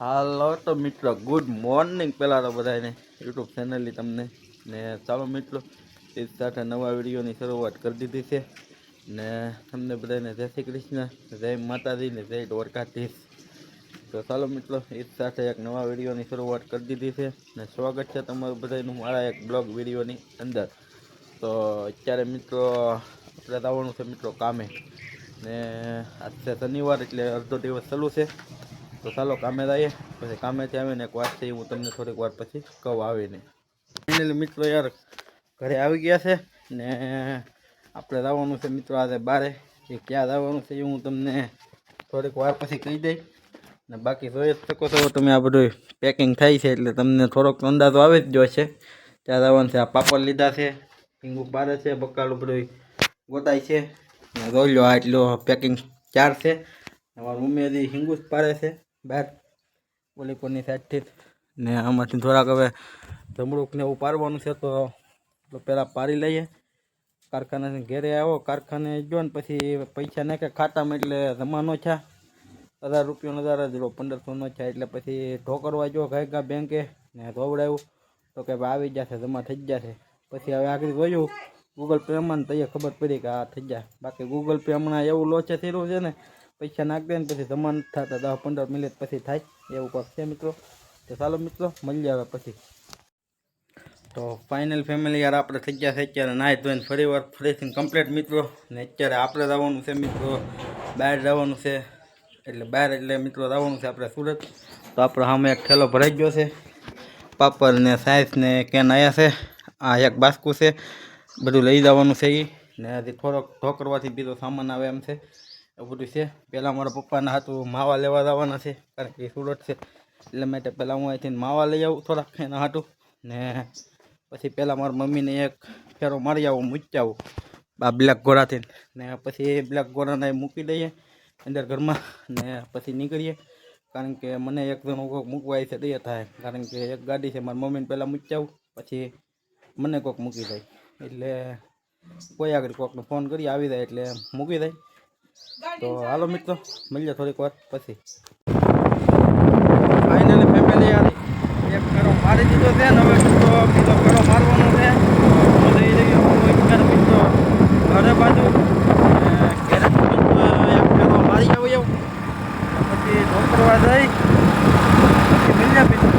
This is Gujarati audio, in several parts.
હાલો તો મિત્રો ગુડ મોર્નિંગ પહેલાં તો બધાને યુટ્યુબ ચેનલની તમને. ને ચાલો મિત્રો, એ સાથે નવા વિડીયોની શરૂઆત કરી દીધી છે. ને તમને બધાને જય શ્રી કૃષ્ણ, જય માતાજી ને જય દ્વારકાધીશ. તો ચાલો મિત્રો, એ સાથે એક નવા વિડીયોની શરૂઆત કરી દીધી છે. ને સ્વાગત છે તમારું બધાનું મારા એક બ્લોગ વિડીયોની અંદર. તો અત્યારે મિત્રો, આપણે આવવાનું છે મિત્રો કામે. ને આજ છે શનિવાર એટલે અડધો દિવસ ચાલુ છે. તો ચાલો કામે જઈએ. પછી કામેથી આવીને એક વાત એ હું તમને થોડીક વાર પછી કહું આવીને. ફાઇનલી મિત્રો યાર, ઘરે આવી ગયા છે ને આપણે લાવવાનું છે મિત્રો આજે બારે. એ ક્યાં લાવવાનું છે એ હું તમને થોડીક વાર પછી કહી દઈ ને બાકી જોઈ જ શકો છો તમે આ બધું પેકિંગ થાય છે એટલે તમને થોડોક અંદાજો આવે જ જોઈશે ત્યાં લાવવાનું છે, આ પાપડ લીધા છે હિંગુ બારે છે, બકાલું બધું ગોતાય છે. ને જોઈ લો આ એટલું પેકિંગ ચાર છે. અમારી મમ્મી હજી હિંગુ જ પાડે છે. બહાર ઓલી કોની સાઈડથી ને આમાંથી થોડાક હવે ધમડુંકને એવું પારવાનું છે તો પહેલાં પારી લઈએ. કારખાનાથી ઘેરે આવો, કારખાને જો ને પછી પૈસા નાખે ખાતામાં એટલે જમાનો છે હજાર રૂપિયાનો હજાર જ પંદરસોનો છે એટલે પછી ઠોકરવા જો ગાયકા બેંકે ને ધોવડાવ્યું તો કે ભાઈ આવી જશે, જમા થઈ જશે. પછી હવે આગળ જોયું ગૂગલ પેમાં તો તૈયાર ખબર પડી કે આ થઈ જાય બાકી ગૂગલ પે હમણાં એવું લોચે થયેલું છે ને પૈસા નાખી દે ને પછી જમા થતા દસ પંદર મિનિટ પછી થાય. એવું કંઈક છે મિત્રો? તો ચાલો મિત્રો મળી હવે પછી. તો ફાઇનલ ફેમિલી યાર આપણે થઈ ગયા છે અત્યારે નાહી ધોઈને ફરી વાર, ફરીથી કમ્પ્લીટ મિત્રો. ને અત્યારે આપણે જવાનું છે મિત્રો. બહાર જવાનું છે. એટલે બહાર એટલે મિત્રો જવાનું છે આપણે સુરત. તો આપણો સામે એક ઠેલો ભરાઈ ગયો છે. પાપડ ને સાઈઝ ને કેન આવ્યા છે. આ એક બાસ્કુ છે. બધું લઈ જવાનું છે એ ને હજી થોડોક ઢોકરવાથી બીજો સામાન આવે એમ છે. એવું બધું છે. પહેલાં મારા પપ્પાના હાથું માવા લેવા જવાના છે, કારણ કે સુરત છે. એટલે માટે પહેલાં હું અહીંથી માવા લઈ આવું થોડાક એના હાટું. ને પછી પહેલાં મારા મમ્મીને એક ફેરો મારી આવું, મૂકી આવું આ બ્લેક ઘોડાથી ને પછી એ બ્લેક ઘોડાને મૂકી દઈએ અંદર ઘરમાં. ને પછી નીકળીએ. કારણ કે મને એક જણો કોઈક મૂકવા છે દઈએ થાય. કારણ કે એક ગાડી છે, મારી મમ્મીને પહેલાં મૂકી આવું, પછી મને કોઈક મૂકી જાય એટલે કોઈ આગળ કોઈકનો ફોન કરી આવી જાય એટલે મૂકી જાય તો હાલો મિત્રો મળીએ થોડીક વાર પછી. ફાઇનલી ફેમિલી યાર એક કરો મારી દીધો છે ને હવે મિત્રો બીજો કરો મારવાનો છે. હું જઈ રહ્યો હું અત્યારે મિત્રો ઘરે બાજુ. એક કરો મારી આવું એવું. પછી ઢોકરવા જઈ. પછી મળીએ મિત્રો.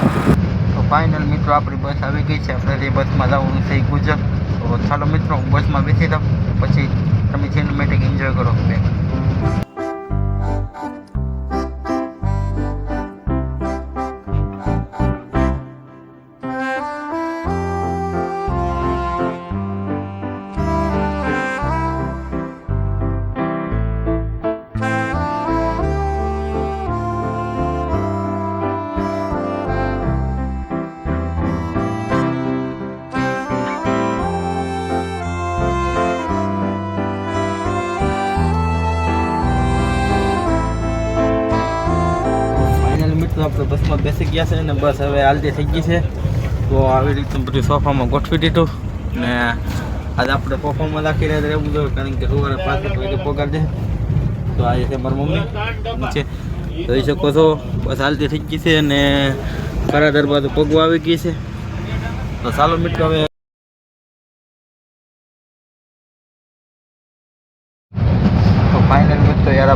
તો ફાઇનલ મિત્રો આપણી બસ આવી ગઈ છે. આપણે બસમાં જવાનું છે ગુજરાત તો ચાલો મિત્રો હું બસમાં બેસી દઉં પછી તમે સિનેમેટિક એન્જોય કરો. બે બસમાં બેસી ગયા છે અને બસ હવે હાલતી થઈ ગઈ છે. તો આવી રીતે બધું સોફામાં ગોઠવી દીધું ને આજે આપણે સોફામાં રહ્યા રહેવું જોઈએ, કારણ કે સવારે પાંચ વાગે પગાર દે તો આજે છે મારી મમ્મી, નીચે. જોઈ શકો છો, બસ હાલતી થઈ ગઈ છે અને ખરા દરવાજો પગવા આવી ગઈ છે. તો ચાલો મિત્રો, હવે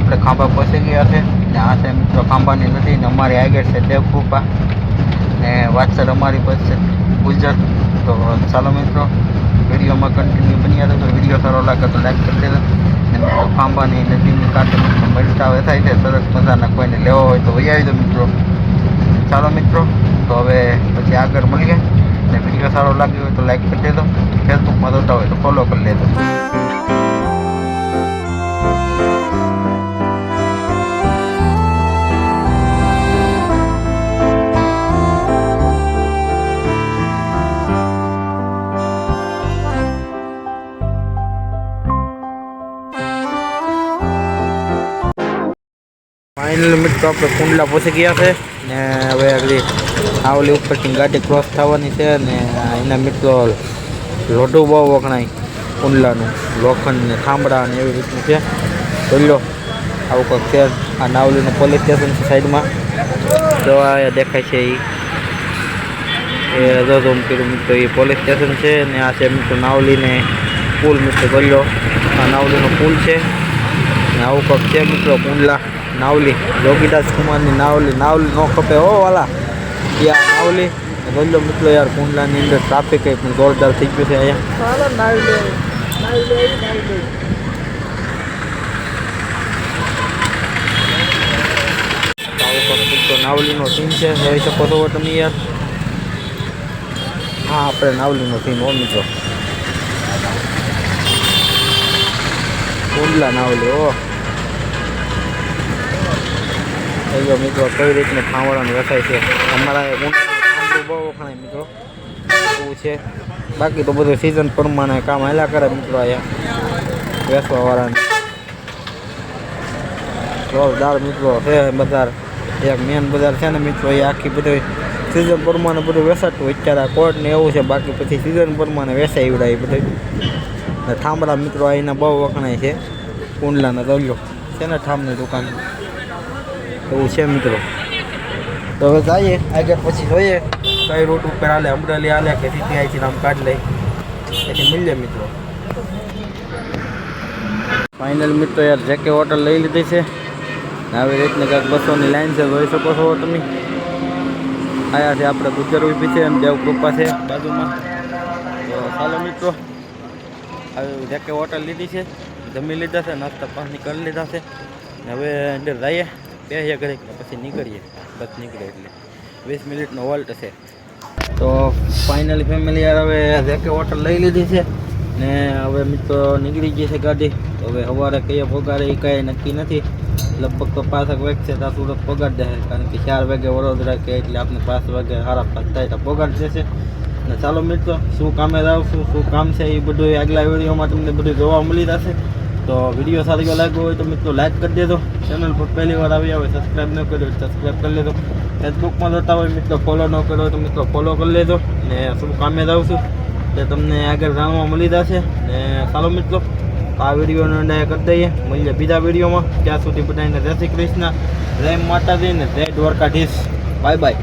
આપણે ખાંભા પહોંચી ગયા છે. ને આ છે મિત્રો ખાંભાની નદી ને અમારી આગળ છે દેવકૃપા. ને વાત્સર અમારી બસ છે ગુજર તો ચાલો મિત્રો, વિડીયોમાં કન્ટિન્યુ બની રહે તો વીડિયો સારો લાગે તો લાઈક કરી દેજો. ને મિત્રો, ખાંભાની નદીની કાંઠે મિત્રો મળતા હોય થાય છે. સરસ મજાના કોઈને લેવા હોય તો વહી આવી દો મિત્રો. ચાલો મિત્રો, તો હવે પછી આગળ મળીએ. ને વીડિયો સારો લાગ્યો હોય તો લાઈક કરી દેજો. ફેસબુકમાં જોતા હોય તો ફોલો કરી લેજો. ફાઇનલ મિત્રો આપણે કુંડલા પહોંચી ગયા છે. ને હવે આગળ આવલી ઉપરથી ગાડી ક્રોસ થવાની છે ને એના મિત્રો લોઢું બહુ વખણાય કુંડલાનું, લોખંડ ને થાંભળા ને એવી રીતનું છે. લો આવું કંઈક છે. આ નાવલીનું પોલીસ સ્ટેશન છે સાઈડમાં. જો આ દેખાય છે એ એ રજાઝોમ કર્યું મિત્રો, એ પોલીસ સ્ટેશન છે ને આ છે મિત્રો નાવલીને પુલ મિત્રો ગલ્યો આ નાવલીનો પુલ છે. ને આવું કંઈક છે મિત્રો, કુંડલા. નાવલી યોગીદાસ કુમારની નાવલી નાવલી નો ખપે હો વાલા. યા નાવલી. ગલ્યો મિત્રો યાર કુંડલાની અંદર ટ્રાફિક પણ જોરદાર થઈ ગયું છે અહીંયા. નાવલીનો સીન છે. જોઈ શકો છો તમે યાર. હા આપણે નાવલીનો સીન હો મિત્રો. કુંડલા નાવલી હો. જો મિત્રો. કઈ રીતનું ખાવડાનું રખાય છે? અમારા બહુ વખણાય મિત્રો. એવું છે. બાકી તો બધું સિઝન પ્રમાણે કામ હાલ્યા કરે મિત્રો અહીંયા. વેસવાવાળાને જોરદાર મિત્રો છે બજાર. એક મેન બજાર છે ને મિત્રો, એ આખી બધી સિઝન પ્રમાણે બધું વેસાતું અત્યારે કોર્ટ ને એવું છે, બાકી પછી સિઝન પ્રમાણે વેસાઈ એવડાય બધું થાંભલા મિત્રો અહીંના બહુ વખણાય છે. કુંડલાના દરિયો. છે ને ઠામની દુકાન. એવું છે મિત્રો. તો હવે જઈએ. આગળ પછી જોઈએ. કઈ રૂટ ઉપર હાલે, અમરેલી હાલે કે સીધી નામ કાઢ લઈ. એથી મળીએ મિત્રો. ફાઇનલ મિત્રો યાર જેકે હોટલ લઈ લીધી છે. આવી રીતની કાંઈક બસોની લાઈન છે, જોઈ શકો છો તમે. અહીંયાથી આપણે ગુજર ઊભી છે એમ દેવકૃપા છે બાજુમાં. તો ચાલો મિત્રો. આવી જેકે હોટલ લીધી છે, જમી લીધા છે, નાસ્તા પાણી કરી લીધા છે. હવે અંદર જઈએ. બેસીએ ને પછી નીકળીએ. બસ નીકળે એટલે. વીસ મિનિટનો વોલ્ટ છે. તો ફાઇનલી ફેમિલી યાર હવે જેકે હોટલ લઈ લીધી છે ને હવે મિત્રો નીકળી ગઈ છે ગાડી. તો હવે સવારે કયા પગારે એ કાંઈ નક્કી નથી. લગભગ તો પાછા છે ત્યાં સુરત પગાર દે કારણ કે ચાર વાગે વડોદરા કે એટલે આપણે પાંચ વાગે સારા પાંચ થાય તો પગાર જશે ને ચાલો મિત્રો, શું કામે આવશું શું કામ છે એ બધું આગલા વિડીયોમાં તમને બધું જોવા મળી જશે. તો વીડિયો સારી લાગ્યો હોય તો મિત્રો લાઈક કરી દેજો. ચેનલ પર પહેલી વાર આવ્યા હોય સબસ્ક્રાઈબ ન કર્યો સબસ્ક્રાઈબ કરી લેજો. ફેસબુકમાં જોતા હોય મિત્રો ફોલો ન કર્યો હોય તો મિત્રો ફોલો કરી લેજો. ને શું કામે જ આવશું તે તમને આગળ જાણવા મળી જશે. ને ચાલો મિત્રો, આ વિડીયોનો ડાય કરી દઈએ. મળીએ બીજા વિડીયોમાં. ત્યાં સુધી બધાને જય શ્રી કૃષ્ણ. જય માતાજી ને જય દ્વારકાધીશ. Bye bye